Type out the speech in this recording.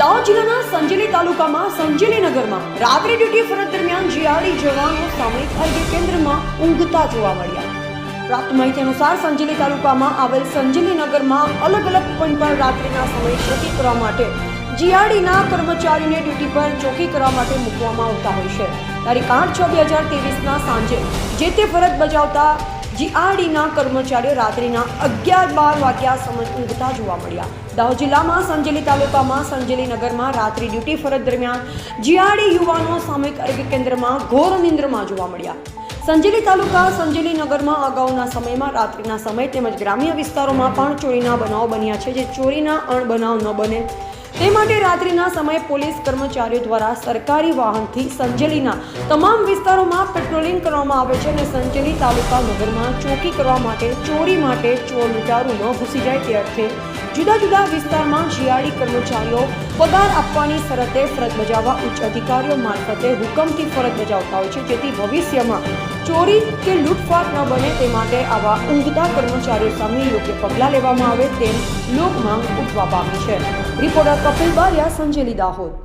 દાહોદ જિલ્લાના સંજેલી તાલુકામાં સંજેલી નગરમાં રાત્રિ ડ્યુટી ફરજ દરમિયાન જીઆરડી જવાનો સામૂહિક આરોગ્ય કેન્દ્રમાં ઊંઘતા જોવા મળ્યા. પ્રાપ્ત માહિતી અનુસાર સંજેલી તાલુકામાં આવેલ સંજેલી નગરમાં અલગ અલગ પોઈન્ટ પર રાત્રિના સમય ચોકી કરવા માટે જીઆરડીના કર્મચારીને ડ્યુટી પર ચોકી કરવા માટે મૂકવામાં આવતા હોય છે. તારીખ આઠ છ બે હજાર ત્રેવીસના સાંજે જે તે ફરજ બજાવતા જીઆરડીના કર્મચારીઓ રાત્રિના અગિયાર બાર વાગ્યા સમય ઊંઘતા જોવા મળ્યા. દાહોદ જિલ્લામાં સંજેલી તાલુકામાં સંજેલી નગરમાં રાત્રિ ડ્યુટી ફરજ દરમિયાન જીઆરડી યુવાનો સામૂહિક આરોગ્ય કેન્દ્રમાં ઘોર નિંદ્રમાં જોવા મળ્યા. સંજેલી તાલુકા સંજેલી નગરમાં અગાઉના સમયમાં રાત્રિના સમય તેમજ ગ્રામ્ય વિસ્તારોમાં પણ ચોરીના બનાવો બન્યા છે, જે ચોરીના અણબનાવ ન બને. તે માટે રાત્રિના સમયે પોલીસ કર્મચારીઓ દ્વારા સરકારી વાહનથી સંજેલીના તમામ વિસ્તારોમાં પેટ્રોલિંગ કરવામાં આવે છે અને સંજેલી તાલુકા નગરમાં ચોકી કરવા માટે ચોરી માટે ચોર લૂંટારું ન ઘૂસી જાય તે અર્થે જુદા જુદા વિસ્તારમાં શિયાળી કર્મચારીઓ પગાર આપવાની શરતે ફરજ બજાવવા ઉચ્ચ અધિકારીઓ મારફતે હુકમથી ફરજ બજાવતા હોય છે, જેથી ભવિષ્યમાં ચોરી કે લૂંટફાટ ન બને તે માટે આવા ઊંઘતા કર્મચારીઓ સામે યોગ્ય પગલાં લેવામાં આવે તેમ લોક માંગ ઉઠવા પામી છે. રિપોર્ટર કપિલ બારિયા સંજેલી દાહોદ.